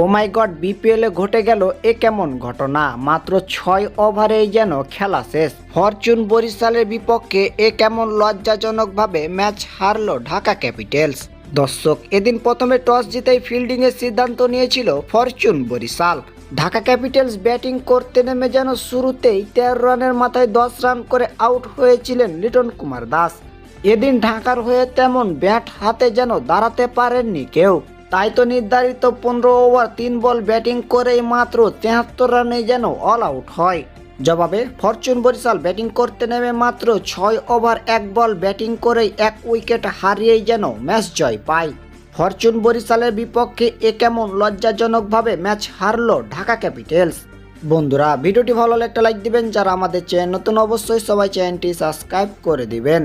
ও মাই god বিপিএলে ঘটে গেল এ কেমন ঘটনা? মাত্র ছয় ওভারেই যেন খেলা শেষ। ফরচুন বরিশালের বিপক্ষে এ কেমন লজ্জাজনকভাবে ম্যাচ হারলো ঢাকা ক্যাপিটালস। দর্শক, এদিন প্রথমে টস জিতেই ফিল্ডিংয়ের সিদ্ধান্ত নিয়েছিল Fortune Barishal. Dhaka Capitals batting করতে নেমে যেন শুরুতেই তেরো রানের মাথায় দশ রান করে আউট হয়েছিলেন লিটন কুমার দাস। এদিন ঢাকার হয়ে তেমন ব্যাট হাতে যেন দাঁড়াতে পারেননি কেউ। তাই তো নির্ধারিত পনেরো ওভার তিন বল ব্যাটিং করেই মাত্র তেহাত্তর রানে যেন অল আউট হয়। জবাবে ফরচুন বরিশাল ব্যাটিং করতে নেমে মাত্র ছয় ওভার এক বল ব্যাটিং করেই এক উইকেট হারিয়েই যেন ম্যাচ জয় পায়। ফরচুন বরিশালের বিপক্ষে এ কেমন লজ্জাজনকভাবে ম্যাচ হারল ঢাকা ক্যাপিটালস। বন্ধুরা, ভিডিওটি ভালো লাগলে একটা লাইক দিবেন। যারা আমাদের চ্যানেল নতুন অবশ্যই সবাই চ্যানেলটি সাবস্ক্রাইব করে দিবেন।